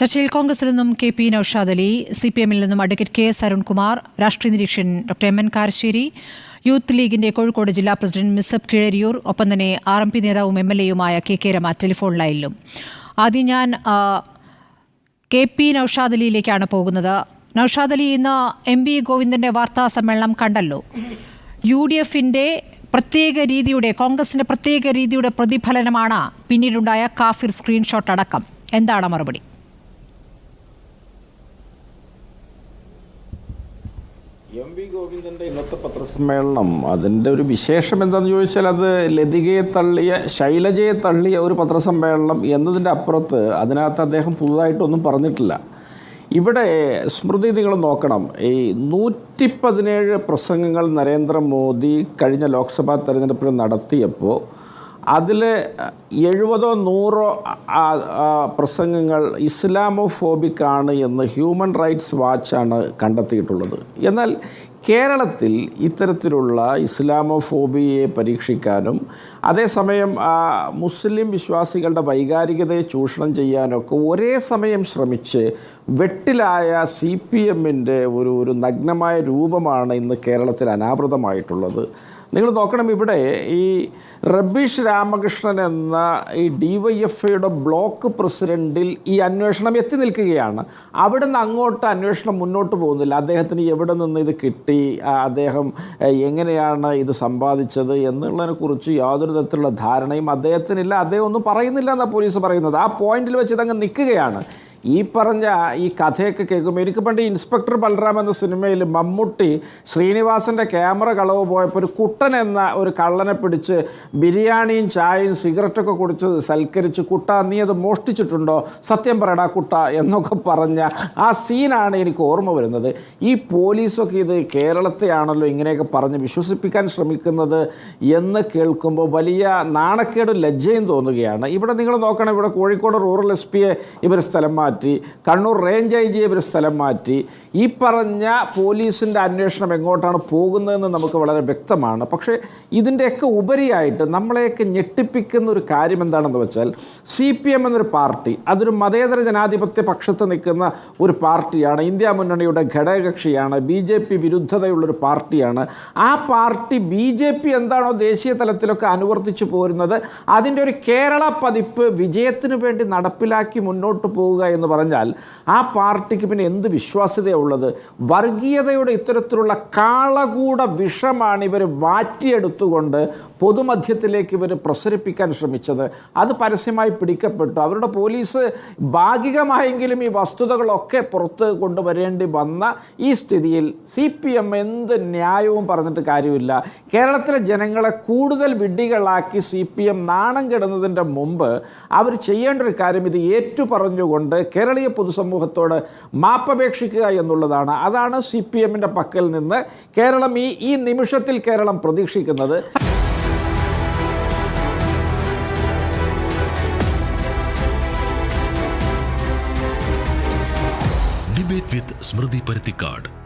ചർച്ചയിൽ കോൺഗ്രസിൽ നിന്നും K P Noushad Ali C P എമ്മിൽ നിന്നും അഡ്വക്കേറ്റ് കെ എസ് അരുൺകുമാർ രാഷ്ട്രീയ നിരീക്ഷൻ doctor M N Karassery youth ലീഗിന്റെ കോഴിക്കോട് ജില്ലാ പ്രസിഡന്റ് മിസബ് കിഴരിയൂർ ഒപ്പം തന്നെ ആർ എം പി നേതാവും എം എൽ എയുമായ കെ കെ രമ ടെലിഫോൺ ലൈനിലും. ആദ്യം ഞാൻ കെ പി നൌഷാദ് അലിയിലേക്കാണ് പോകുന്നത്. നൌഷാദ് അലി ഇന്ന് എം വി ഗോവിന്ദന്റെ വാർത്താ സമ്മേളനം കണ്ടല്ലോ. യു ഡി എഫിന്റെ പ്രത്യേക രീതിയുടെ കോൺഗ്രസിന്റെ പ്രത്യേക രീതിയുടെ പ്രതിഫലനമാണ് പിന്നീടുണ്ടായ കാഫിർ സ്ക്രീൻഷോട്ട് അടക്കം. എന്താണ് മറുപടി? എം വി ഗോവിന്ദന്റെ ഇന്നത്തെ പത്രസമ്മേളനം അതിന്റെ ഒരു വിശേഷം എന്താണെന്ന് ചോദിച്ചാൽ അത് ലതികയെ തള്ളിയ ശൈലജയെ തള്ളിയ ഒരു പത്രസമ്മേളനം എന്നതിന്റെ അപ്പുറത്ത് അതിനകത്ത് അദ്ദേഹം പുതുതായിട്ടൊന്നും പറഞ്ഞിട്ടില്ല. ഇവിടെ സ്മൃതി നിങ്ങൾ നോക്കണം. ഈ നൂറ്റി പതിനേഴ് പ്രസംഗങ്ങൾ നരേന്ദ്രമോദി കഴിഞ്ഞ ലോക്സഭാ തെരഞ്ഞെടുപ്പിൽ നടത്തിയപ്പോൾ അതിൽ എഴുപതോ നൂറോ പ്രസംഗങ്ങൾ ഇസ്ലാമോഫോബിക് ആണ് എന്ന് ഹ്യൂമൻ റൈറ്റ്സ് വാച്ചാണ് കണ്ടെത്തിയിട്ടുള്ളത്. എന്നാൽ കേരളത്തിൽ ഇത്തരത്തിലുള്ള ഇസ്ലാമോഫോബിയെ പരീക്ഷിക്കാനും അതേസമയം മുസ്ലിം വിശ്വാസികളുടെ വൈകാരികതയെ ചൂഷണം ചെയ്യാനൊക്കെ ഒരേ സമയം ശ്രമിച്ച് വെട്ടിലായ സി പി എമ്മിന്റെ ഒരു ഒരു നഗ്നമായ രൂപമാണ് ഇന്ന് കേരളത്തിൽ അനാവൃതമായിട്ടുള്ളത്. നിങ്ങൾ നോക്കണം ഇവിടെ ഈ റബീഷ് രാമകൃഷ്ണൻ എന്ന ഈ ഡി വൈ എഫ് ഐയുടെ ബ്ലോക്ക് പ്രസിഡന്റിൽ ഈ അന്വേഷണം എത്തി നിൽക്കുകയാണ്. അവിടെ നിന്ന് അങ്ങോട്ട് അന്വേഷണം മുന്നോട്ട് പോകുന്നില്ല. അദ്ദേഹത്തിന് എവിടെ നിന്ന് ഇത് കിട്ടി? ആ, അദ്ദേഹം എങ്ങനെയാണ് ഇത് സമ്പാദിച്ചത് എന്നുള്ളതിനെക്കുറിച്ച് യാതൊരു തരത്തിലുള്ള ധാരണയും അദ്ദേഹത്തിനില്ല. അദ്ദേഹം ഒന്നും പറയുന്നില്ല എന്നാണ് പോലീസ് പറയുന്നത്. ആ പോയിന്റിൽ വെച്ച് ഇതങ്ങ് നിൽക്കുകയാണ്. ഈ പറഞ്ഞ ഈ കഥയൊക്കെ കേൾക്കുമ്പോൾ എനിക്ക് പണ്ട് ഇൻസ്പെക്ടർ ബൽറാം എന്ന സിനിമയിൽ മമ്മൂട്ടി ശ്രീനിവാസന്റെ ക്യാമറ കളവ് പോയപ്പോൾ ഒരു കുട്ടൻ എന്ന ഒരു കള്ളനെ പിടിച്ച് ബിരിയാണിയും ചായയും സിഗരറ്റൊക്കെ കുടിച്ച് സൽക്കരിച്ച് കുട്ട നീ അത് മോഷ്ടിച്ചിട്ടുണ്ടോ? സത്യം പറയടാ കുട്ട എന്നൊക്കെ പറഞ്ഞ ആ സീനാണ് എനിക്ക് ഓർമ്മ വരുന്നത്. ഈ പോലീസൊക്കെ ഇത് കേരളത്തെയാണല്ലോ ഇങ്ങനെയൊക്കെ പറഞ്ഞ് വിശ്വസിപ്പിക്കാൻ ശ്രമിക്കുന്നത് എന്ന് കേൾക്കുമ്പോൾ വലിയ നാണക്കേടും ലജ്ജയും തോന്നുകയാണ്. ഇവിടെ നിങ്ങൾ നോക്കണം ഇവിടെ കോഴിക്കോട് റൂറൽ എസ് പിയെ ഇവർ സ്ഥലം മാറ്റി കണ്ണൂർ റേഞ്ച് ഐ ജി ഇവർ സ്ഥലം മാറ്റി. ഈ പറഞ്ഞ പോലീസിന്റെ അന്വേഷണം എങ്ങോട്ടാണ് പോകുന്നതെന്ന് നമുക്ക് വളരെ വ്യക്തമാണ്. പക്ഷേ ഇതിന്റെയൊക്കെ ഉപരിയായിട്ട് നമ്മളെയൊക്കെ ഞെട്ടിപ്പിക്കുന്ന ഒരു കാര്യം എന്താണെന്ന് വെച്ചാൽ സി പി എം എന്നൊരു പാർട്ടി അതൊരു മതേതര ജനാധിപത്യ പക്ഷത്ത് നിൽക്കുന്ന ഒരു പാർട്ടിയാണ് ഇന്ത്യ മുന്നണിയുടെ ഘടകകക്ഷിയാണ് ബി ജെ പി വിരുദ്ധതയുള്ളൊരു പാർട്ടിയാണ്. ആ പാർട്ടി ബി ജെ പി എന്താണോ ദേശീയ തലത്തിലൊക്കെ അനുവർത്തിച്ചു പോരുന്നത് അതിന്റെ ഒരു കേരള പതിപ്പ് വിജയത്തിന് വേണ്ടി നടപ്പിലാക്കി മുന്നോട്ട് പോവുക എന്ന് പറഞ്ഞാൽ ആ പാർട്ടിക്ക് പിന്നെ എന്ത് വിശ്വാസ്യതയുള്ളത്? വർഗീയതയുടെ ഇത്തരത്തിലുള്ള കാളകൂട വിഷമാണ് ഇവർ വാറ്റിയെടുത്തുകൊണ്ട് പൊതുമധ്യത്തിലേക്ക് ഇവർ പ്രസരിപ്പിക്കാൻ ശ്രമിച്ചത്. അത് പരസ്യമായി പിടിക്കപ്പെട്ടു. അവരുടെ പോലീസ് ഭാഗികമായെങ്കിലും ഈ വസ്തുതകളൊക്കെ പുറത്ത് കൊണ്ടുവരേണ്ടി വന്ന ഈ സ്ഥിതിയിൽ സി പി എം എന്ത് ന്യായവും പറഞ്ഞിട്ട് കാര്യമില്ല. കേരളത്തിലെ ജനങ്ങളെ കൂടുതൽ വിഡ്ഢികളാക്കി സി പി എം നാണം കെടുന്നതിന്റെ മുമ്പ് അവർ ചെയ്യേണ്ട ഒരു കാര്യം ഇത് ഏറ്റുപറഞ്ഞുകൊണ്ട് കേരളീയ പൊതുസമൂഹത്തോട് മാപ്പപേക്ഷിക്കുക എന്നുള്ളതാണ്. അതാണ് സി പി എമ്മിന്റെ പക്കൽ നിന്ന് കേരളം ഈ ഈ നിമിഷത്തിൽ കേരളം പ്രതീക്ഷിക്കുന്നത്. ഡിബേറ്റ് വിത്ത് സ്മൃതി പരുത്തിക്കാട്